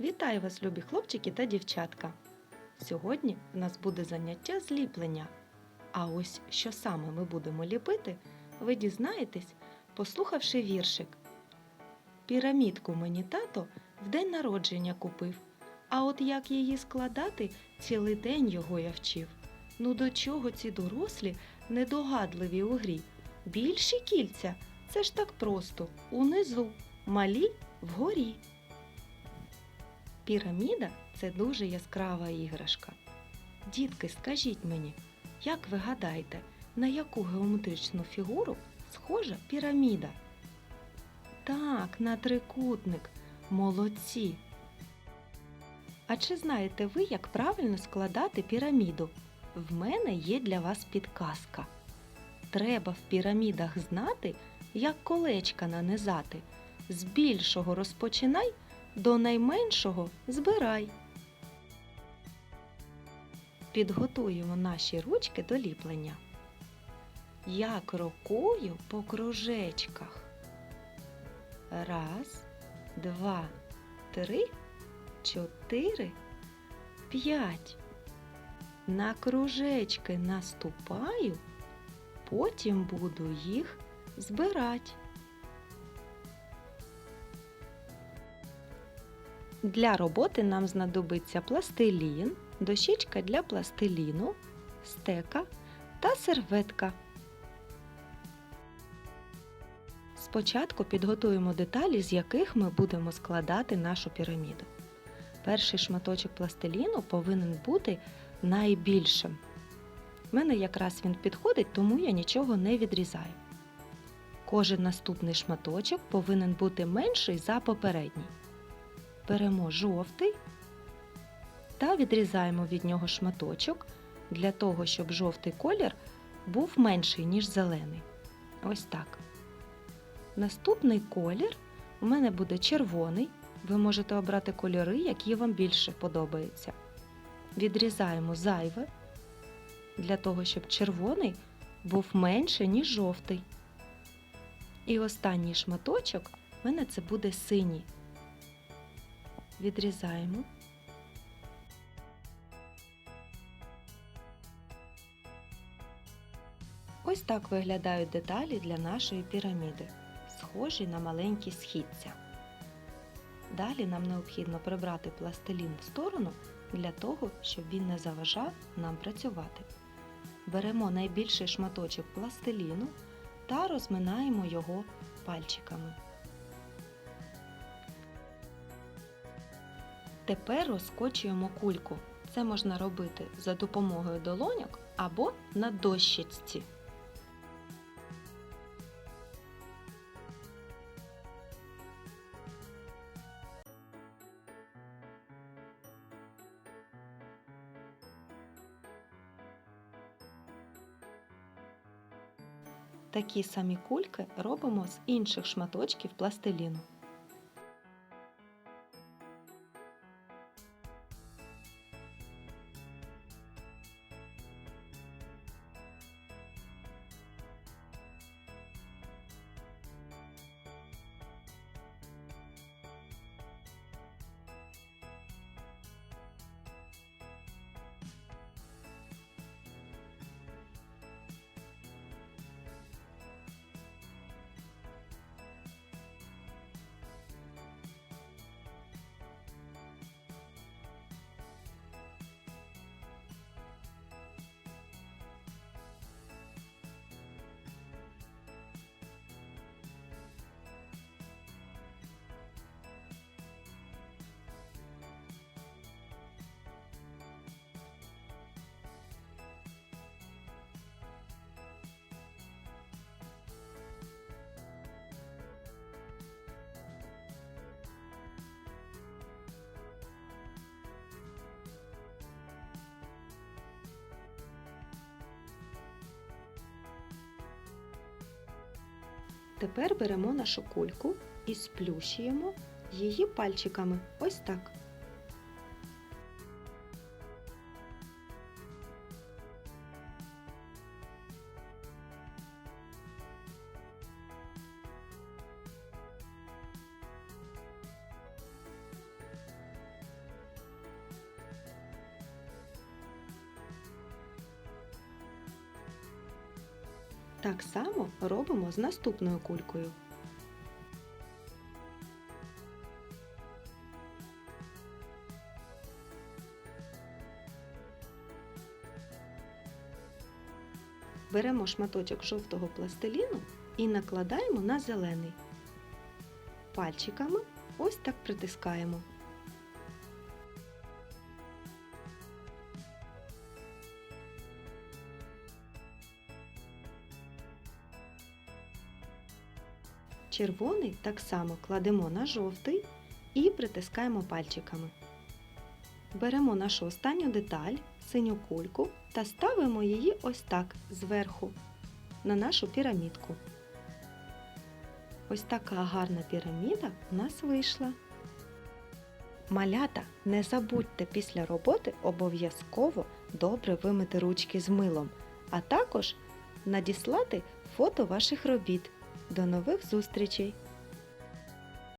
Вітаю вас, любі хлопчики та дівчатка! Сьогодні в нас буде заняття з ліплення. А ось що саме ми будемо ліпити, ви дізнаєтесь, послухавши віршик. Пірамідку мені тато в день народження купив, а от як її складати, цілий день його я вчив. Ну до чого ці дорослі недогадливі у грі? Більші кільця це ж так просто унизу, малі вгорі. Піраміда це дуже яскрава іграшка. Дітки, скажіть мені, як ви гадаєте, на яку геометричну фігуру схожа піраміда? Так, на трикутник. Молодці. А чи знаєте ви, як правильно складати піраміду? В мене є для вас підказка. Треба в пірамідах знати, як колечка нанизати. З більшого розпочинай, до найменшого збирай. Підготуємо наші ручки до ліплення. Я крокую по кружечках. Раз, два, три, чотири, п'ять. На кружечки наступаю, потім буду їх збирати. Для роботи нам знадобиться пластилін, дощечка для пластиліну, стека та серветка. Спочатку підготуємо деталі, з яких ми будемо складати нашу піраміду. Перший шматочок пластиліну повинен бути найбільшим. В мене якраз він підходить, тому я нічого не відрізаю. Кожен наступний шматочок повинен бути менший за попередній. Беремо жовтий та відрізаємо від нього шматочок для того, щоб жовтий колір був менший, ніж зелений. Ось так. Наступний колір у мене буде червоний. Ви можете обрати кольори, які вам більше подобаються. Відрізаємо зайве для того, щоб червоний був менше, ніж жовтий. І останній шматочок у мене це буде синій. Відрізаємо. Ось так виглядають деталі для нашої піраміди, схожі на маленькі східця. Далі нам необхідно прибрати пластилін в сторону для того, щоб він не заважав нам працювати. Беремо найбільший шматочок пластиліну та розминаємо його пальчиками. Тепер розкочуємо кульку. Це можна робити за допомогою долоньок або на дощечці. Такі самі кульки робимо з інших шматочків пластиліну. Тепер беремо нашу кульку і сплющуємо її пальчиками. Ось так. Так само робимо з наступною кулькою. Беремо шматочок жовтого пластиліну і накладаємо на зелений. Пальчиками ось так притискаємо. Червоний так само кладемо на жовтий і притискаємо пальчиками. Беремо нашу останню деталь, синю кульку, та ставимо її ось так зверху на нашу пірамідку. Ось така гарна піраміда у нас вийшла. Малята, не забудьте після роботи обов'язково добре вимити ручки з милом, а також надіслати фото ваших робіт. До нових зустрічей!